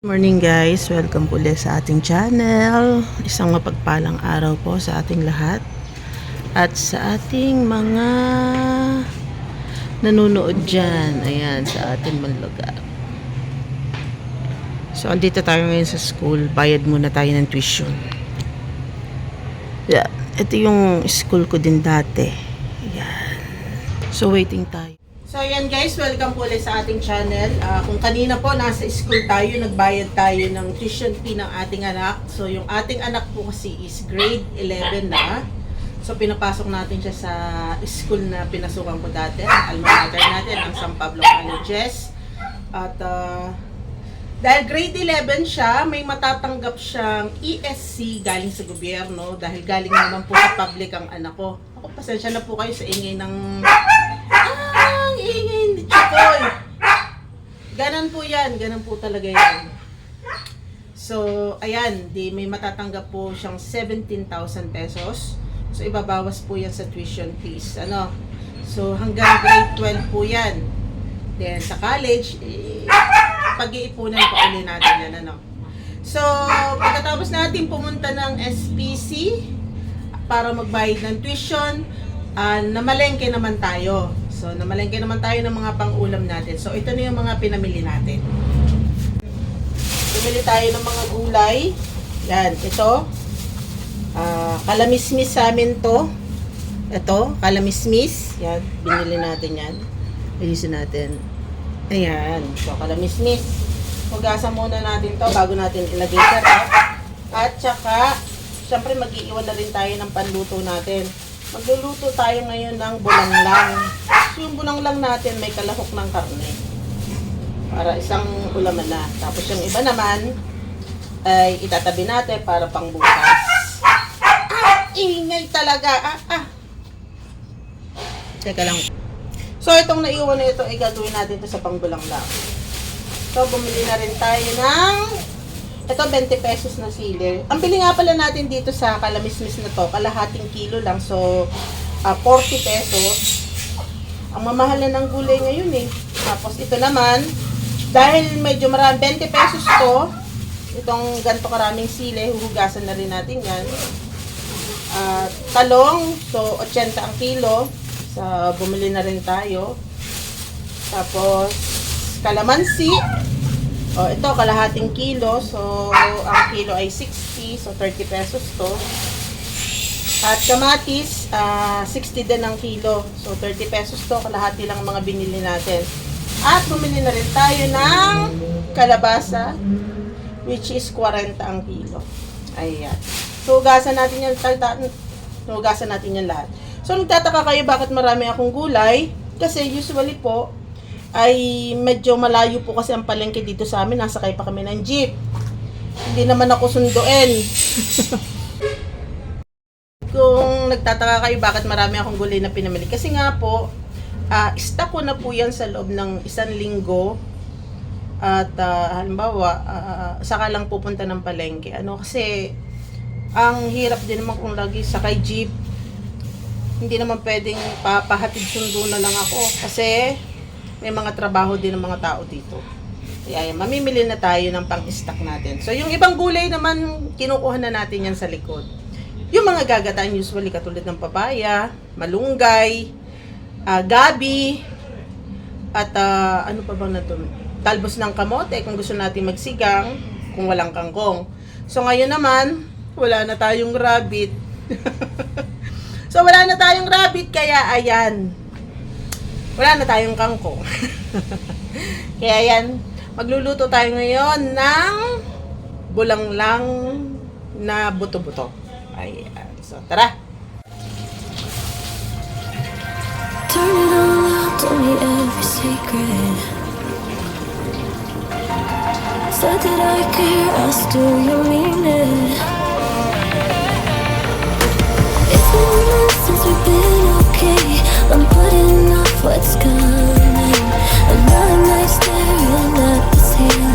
Morning guys, welcome po ulit sa ating channel. Isang mapagpalang araw po sa ating lahat. At sa ating mga nanonood dyan, ayan, sa ating manlugar. So, andito tayo ngayon sa school. Bayad muna tayo ng tuition. Yeah, ito yung school ko din dati. Ayan. So, waiting tayo. Ayan guys, welcome po ulit sa ating channel. Ah, kung kanina po nasa school tayo, nagbayad tayo ng tuition fee ng ating anak. So, yung ating anak po kasi is grade 11 na. So, pinapasok natin siya sa school na pinasukan ko dati, ang alma mater natin, ang San Pablo Colleges. At ah, dahil grade 11 siya, may matatanggap siyang ESC galing sa gobyerno dahil galing naman po sa public ang anak ko. Ako, pasensya na po kayo sa ingay ng... Chikoy! Ganon po yan, ganon po talaga yan. So, ayan, di may matatanggap po siyang 17,000 pesos. So, ibabawas po yan sa tuition fees. Ano? So, hanggang grade 12 po yan. Then, sa college, eh, pag-iipunan po ulit natin yan, ano. So, pagkatapos natin pumunta ng SPC para magbayad ng tuition, ah, namalengke naman tayo. So, namalengke naman tayo ng mga pang-ulam natin. So, ito na yung mga pinamili natin. Bumili tayo ng mga gulay. Yan, ito. Ah, kalamismis sa amin to. Ito, kalamismis. Yan, binili natin yan. Ayusin natin. Ayan, so kalamismis. Hugasan muna natin to bago natin ilagay sa ref. At saka, syempre mag-iiwan na rin tayo ng panluto natin. Magluluto tayo ngayon ng bulanglang. Yung bulanglang natin may kalahok ng karne. Para isang ulaman na. Tapos yung iba naman, ay itatabi natin para pang bukas. Ah, ingay talaga. Ah, ah. Teka lang. So, itong naiwan na ito, ay gagawin natin ito sa pangbulanglang. So, bumili na rin tayo ng ito, 20 pesos na sili. Ang bili nga pala natin dito sa kalamismis na to, kalahating kilo lang. So, ah, 40 pesos. Ang mamahal na ng gulay ngayon eh. Tapos ito naman, dahil medyo marami, 20 pesos to, itong ganito karaming sili, huhugasan na rin natin yan. Ah, talong, so 80 ang kilo. So, bumili na rin tayo. Tapos, kalamansi. O, ito, kalahating kilo. So, ang kilo ay 60. So, 30 pesos to. At kamatis, ah, 60 din ang kilo. So, 30 pesos to. Kalahati lang ang mga binili natin. At bumili na rin tayo ng kalabasa, which is 40 ang kilo. Ayan. So, hugasan natin yan. Talta, hugasan natin yan lahat. So, nagtataka kayo bakit marami akong gulay. Kasi usually po, ay medyo malayo po kasi ang palengke dito sa amin. Nasakay pa kami ng jeep. Hindi naman ako sunduin. Nagtataka kayo bakit marami akong gulay na pinamili. Kasi nga po, ah stock ko na po yan sa loob ng isang linggo. At ah, halimbawa, ah, saka lang pupunta ng palengke. Ano kasi, ang hirap din naman kung lagi sakay jeep. Hindi naman pwedeng papahatid sundo na lang ako. Kasi, may mga trabaho din ng mga tao dito. Kaya mamimili na tayo ng pang-stock natin. So, yung ibang gulay naman, kinukuha na natin yan sa likod. Yung mga gagataan usually katulad ng papaya, malunggay, ah, gabi, at ah, ano pa bang nato? Talbos ng kamote kung gusto natin magsigang, kung walang kangkong. So, ngayon naman, wala na tayong rabbit. so, wala na tayong rabbit, kaya ayan, wala na tayong kangkong. Kaya yan, magluluto tayo ngayon ng bulanglang na buto-buto. Ayan. So, tara. Turn it all out, tell me every secret. Said that I care, asked do you mean it? It's been months since we've been okay. I'm putting off what's coming. Another night staring at the ceiling.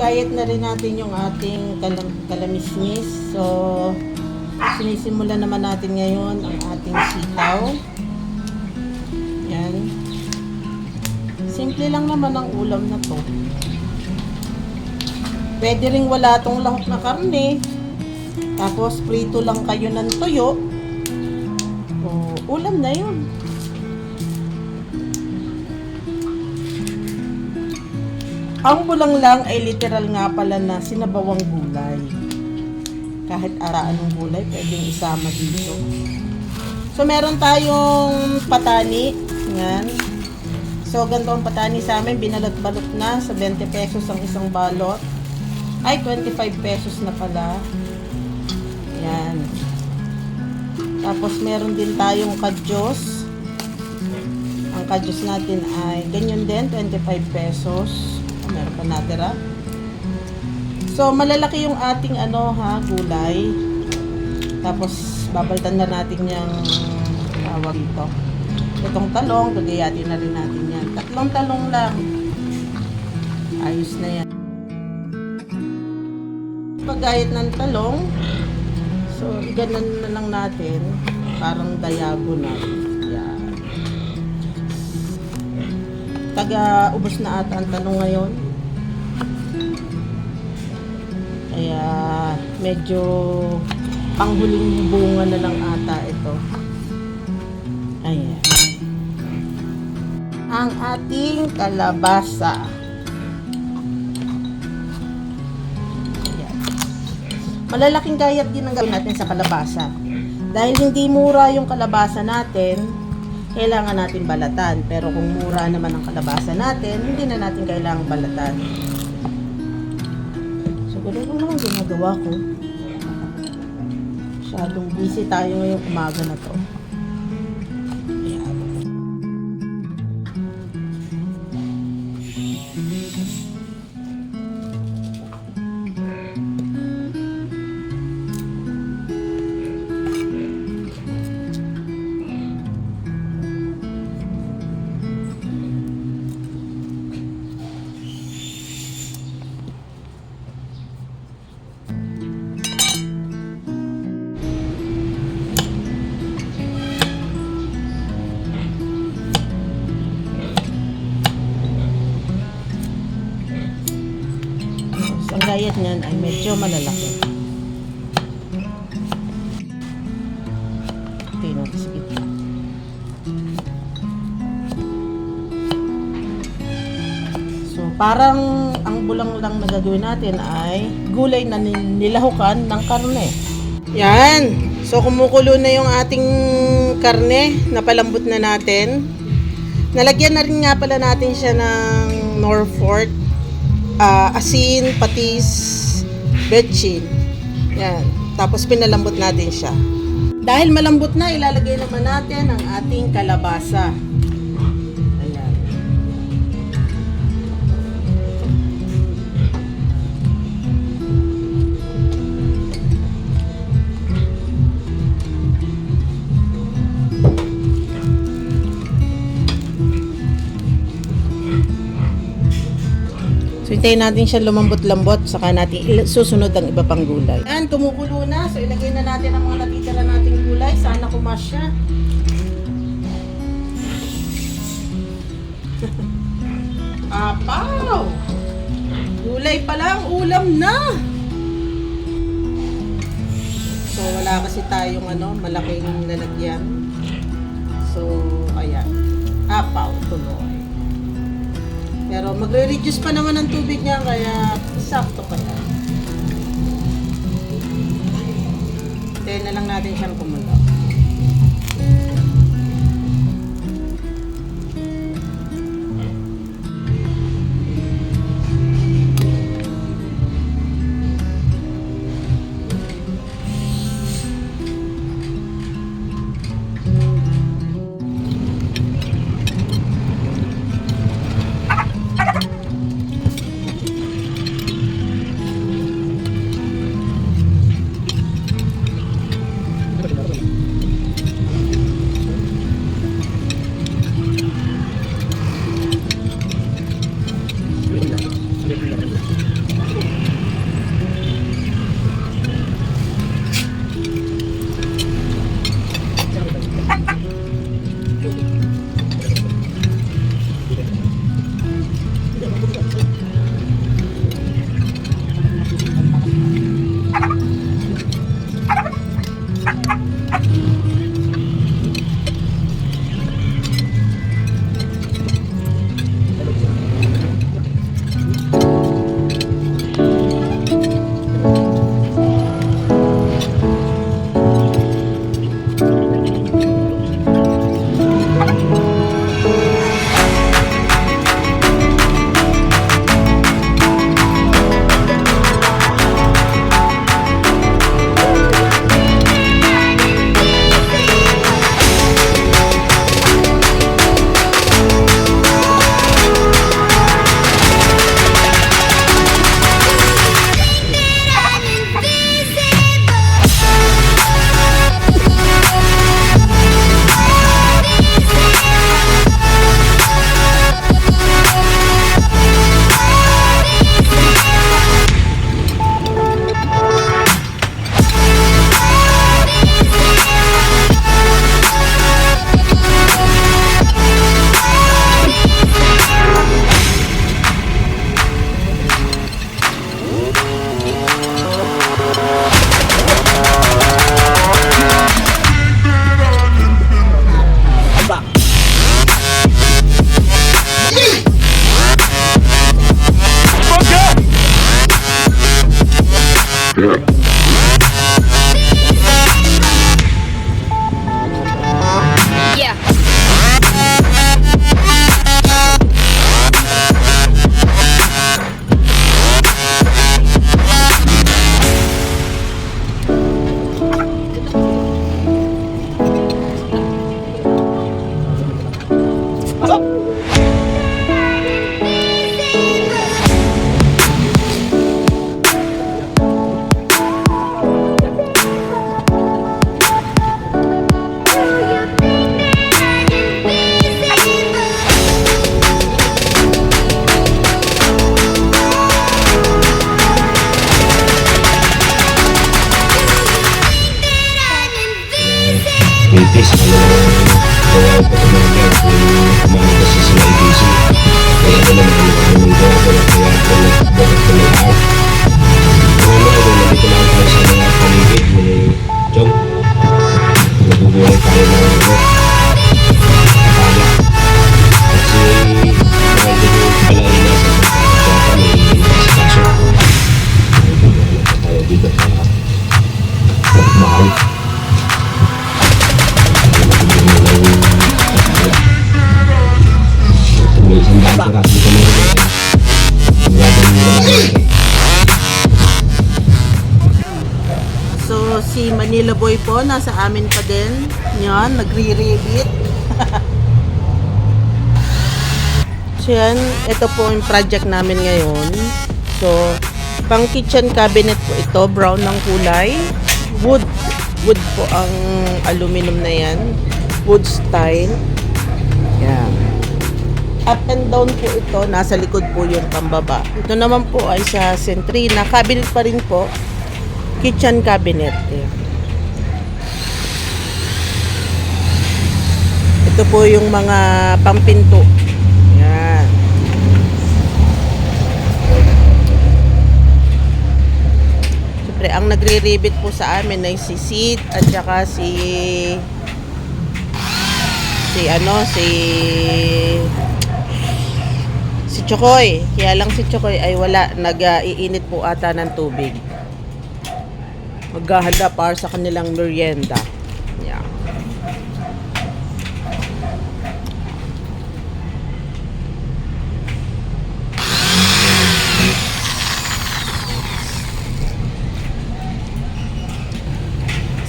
Na gayat na rin natin yung ating kalam kalamismis. So, sinisimulan naman natin ngayon ang ating sitaw. Yan. Simple lang naman ang ulam na to. Pwede rin wala tong lahok na karne. Tapos, prito lang kayo ng tuyo. O, ulam na yun. Ang bulang lang ay literal nga pala na sinabawang gulay. Kahit ara anong gulay, pwedeng isama dito. So, meron tayong patani. Yan. So, ganito ang patani sa amin. Binalot-balot na sa 20 pesos ang isang balot. Ay, 25 pesos na pala. Yan. Tapos, meron din tayong kadyos. Ang kadyos natin ay ganyan din, 25 pesos. Meron pa natira. So, malalaki yung ating ano ha, gulay. Tapos, babaltan na natin yung tawag ito. Itong talong, gagayatin na rin natin yan. Tatlong talong lang. Ayos na yan. Paggayat ng talong, so, iganan na lang natin. Parang diagonal. Yan. Taga ubos na ata ang talong ngayon. Kaya medyo panghuling bunga na lang ata ito. Ayan. Ang ating kalabasa. Malalaking gayat din ang gawin natin sa kalabasa. Dahil hindi mura yung kalabasa natin, kailangan natin balatan. Pero kung mura naman ang kalabasa natin, hindi na natin kailangan balatan. Ganun lang naman ginagawa ko. Masyadong busy tayo ngayong umaga na to. Ay medyo malalaki. Gitna. So, parang ang bulang lang na gagawin natin ay gulay na nil- nilahukan ng karne. Yan. So, kumukulo na yung ating karne. Napalambot na natin. Nalagyan na rin nga pala natin siya ng Norfolk ah, asin, patis, betchin. Yan. Tapos pinalambot natin siya. Dahil malambot na, ilalagay naman natin ang ating kalabasa. So, hintayin natin siya lumambot-lambot, saka natin susunod ang iba pang gulay. Yan, kumukulo na. So, ilagay na natin ang mga natitira nating gulay. Sana kumasya. Apaw! Gulay pa lang, ulam na! So, wala kasi tayong ano, malaking lalagyan. So, ayan. Apaw, tuloy. Pero magre-reduce pa naman ang tubig niya kaya sakto pa yan. Hintayin na lang natin siyang kumulo. Yeah. Si Manila Boy po, nasa amin pa din. Yan, nagre-rebit. so, yan. Ito po yung project namin ngayon. So, pang kitchen cabinet po ito. Brown ng kulay. Wood. Wood po ang aluminum na yan. Wood style. Yan. Up and down po ito. Nasa likod po yung pambaba. Ito naman po ay sa Centrina. Cabinet pa rin po kitchen cabinet. Ayan. Ito po yung mga pampinto. Yan. Siyempre, ang nagre-ribbit po sa amin ay si Sid at saka si si ano, si si Chokoy. Kaya lang si Chokoy ay wala, nag-iinit po ata ng tubig maghahanda para sa kanilang merienda. Yeah.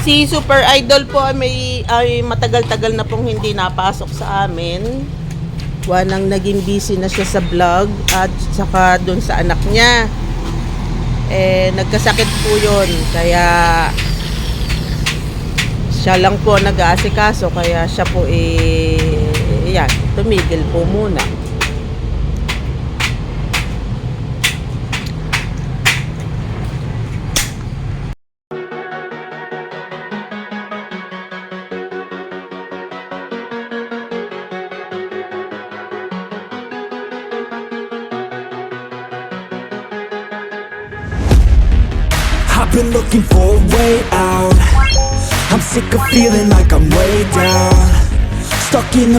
Si Super Idol po ay may ay matagal-tagal na pong hindi napasok sa amin. Wanang naging busy na siya sa vlog at saka doon sa anak niya eh nagkasakit po yun kaya siya lang po nag-aasikaso kaya siya po eh yan, tumigil po muna sick of feeling like I'm way down. Stuck in